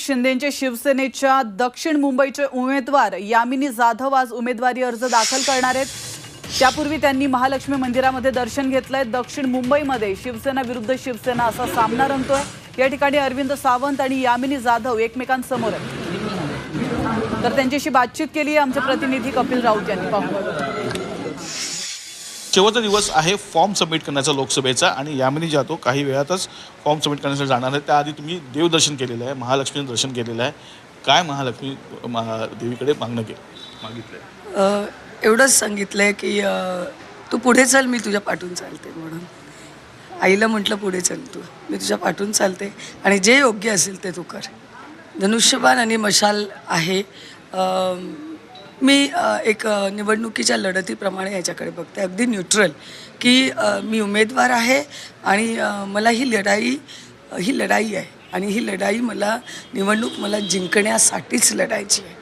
शिंदेचे शिवसेनेच्या दक्षिण मुंबईचे उमेदवार यामिनी जाधव आज उमेदवारी अर्ज दाखल करणार आहेत. त्यापूर्वी त्यांनी महालक्ष्मी मंदिरामध्ये दर्शन घेतलंय. दक्षिण मुंबईमध्ये शिवसेना विरुद्ध शिवसेना असा सामना रंगतोय. या ठिकाणी अरविंद सावंत आणि यामिनी जाधव एकमेकांसमोर आहेत. तर त्यांच्याशी बातचीत केली आहे आमचे प्रतिनिधी कपिल राऊत यांनी. पाहू. शेवटचा दिवस आहे फॉर्म सबमिट करण्याचा लोकसभेचा आणि यामध्ये जातो काही वेळातच फॉर्म सबमिट करण्यासाठी जाणार आहे. त्याआधी तुम्ही देवदर्शन केलेलं आहे महालक्ष्मीचं दर्शन केलेलं आहे. काय महालक्ष्मी महा देवीकडे मागणं केलं? मागितलं एवढंच सांगितलं आहे की तू पुढे चल मी तुझ्या पाठून चालते म्हणून. आईला म्हटलं पुढे चल तू. मी तुझ्या पाठून चालते. आणि जे योग्य असेल ते तू कर. धनुष्यबाण आणि मशाल आहे. मी एक निवडणुकीच्या लढतीप्रमाणे याच्याकडे बघते. अगदी न्यूट्रल की मी उमेदवार आहे आणि मला ही लढाई ही लढाई आहे. आणि ही लढाई मला निवडणूक मला जिंकण्यासाठीच लढायची आहे.